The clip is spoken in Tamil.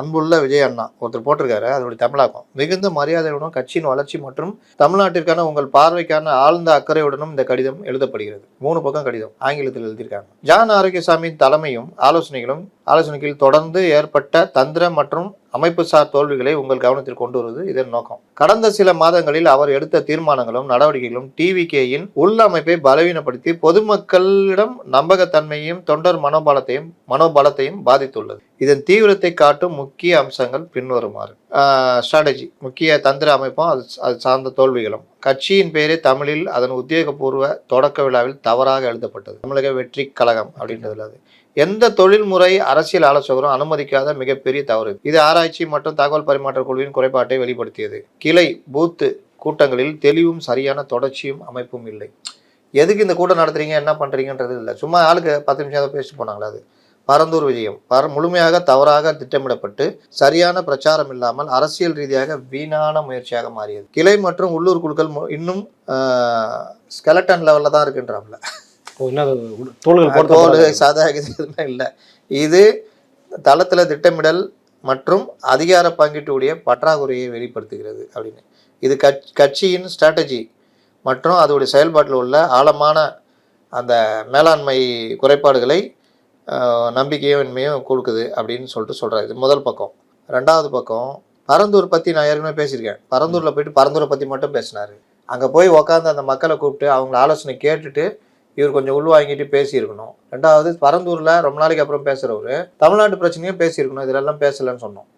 அன்புள்ள விஜய் அண்ணா ஒருத்தர் போட்டிருக்காரு அதனுடைய தமிழாக்கம். மிகுந்த மரியாதையுடன் கட்சியின் வளர்ச்சி மற்றும் தமிழ்நாட்டிற்கான உங்கள் பார்வைக்கான ஆழ்ந்த அக்கறையுடனும் இந்த கடிதம் எழுதப்படுகிறது. மூணு பக்கம் கடிதம் ஆங்கிலத்தில் எழுதியிருக்காங்க. ஜான் ஆரோக்கியசாமியின் தலைமையும் ஆலோசனைகளும் ஆலோசனைகளில் தொடர்ந்து ஏற்பட்ட தந்திர மற்றும் அமைப்புசார் தோல்விகளை உங்கள் கவனத்தில் கொண்டு வருவது இதன் நோக்கம். கடந்த சில மாதங்களில் அவர் எடுத்த தீர்மானங்களும் நடவடிக்கைகளும் டிவிகேயின் உள்ளமைப்பை பலவீனப்படுத்தி பொதுமக்களிடம் நம்பகத்தன்மையையும் தொண்டர் மனோபலத்தையும் மனோபலத்தையும் பாதித்துள்ளது. இதன் தீவிரத்தை காட்டும் முக்கிய அம்சங்கள் பின்வருமாறு. ஸ்ட்ராட்டஜி முக்கிய தந்திர அமைப்பும் அது அது சார்ந்த தோல்விகளும். கட்சியின் பெயரே தமிழில் அதன் உத்தியோகபூர்வ தொடக்க விழாவில் தவறாக எழுதப்பட்டது. தமிழக வெற்றி கழகம் அப்படின்றதுல அது. எந்த தொழில்முறை அரசியல் ஆலோசகரும் அனுமதிக்காத மிகப்பெரிய தவறு. இது ஆராய்ச்சி மற்றும் தகவல் பரிமாற்ற குழுவின் குறைபாட்டை வெளிப்படுத்தியது. கிளை பூத்து கூட்டங்களில் தெளிவும் சரியான தொடர்ச்சியும் அமைப்பும் இல்லை. எதுக்கு இந்த கூட்டம் நடத்துறீங்க என்ன பண்றீங்கன்றது இல்லை. சும்மா ஆளுக்கு பத்து நிமிஷம் பேசிட்டு போனாங்களா அது? பரந்தூர் விஜயம். பர முழுமையாக தவறாக திட்டமிடப்பட்டு சரியான பிரச்சாரம் இல்லாமல் அரசியல் ரீதியாக வீணான முயற்சியாக மாறியது. கிளை மற்றும் உள்ளூர் குழுக்கள் இன்னும் ஸ்கெலட்டன் லெவலில் தான் இருக்குன்றாப்ல. தோல் சாதா எதுவுமே இல்லை. இது தளத்தில் திட்டமிடல் மற்றும் அதிகார பங்கீட்டுடைய பற்றாக்குறையை வெளிப்படுத்துகிறது அப்படின்னு. இது கட்ச் கட்சியின் ஸ்ட்ராட்டஜி மற்றும் அதோடைய செயல்பாட்டில் உள்ள ஆழமான அந்த மேலாண்மை குறைபாடுகளை நம்பிக்கையும் இன்மையும் கொடுக்குது அப்படின்னு சொல்லிட்டு சொல்கிறாரு இது முதல் பக்கம். ரெண்டாவது பக்கம் பரந்தூர் பற்றி நான் ஏற்கனவே பேசியிருக்கேன். பரந்தூரில் போயிட்டு பரந்தூரை பற்றி மட்டும் பேசினார். அங்கே போய் உக்காந்து அந்த மக்களை கூப்பிட்டு அவங்கள ஆலோசனை கேட்டுட்டு இவர் கொஞ்சம் உள்வாங்கிட்டு பேசியிருக்கணும். ரெண்டாவது பரந்தூரில் ரொம்ப நாளைக்கு அப்புறம் பேசுகிறவர் தமிழ்நாட்டு பிரச்சனையும் பேசியிருக்கணும். இதிலெல்லாம் பேசலைன்னு சொன்னோம்.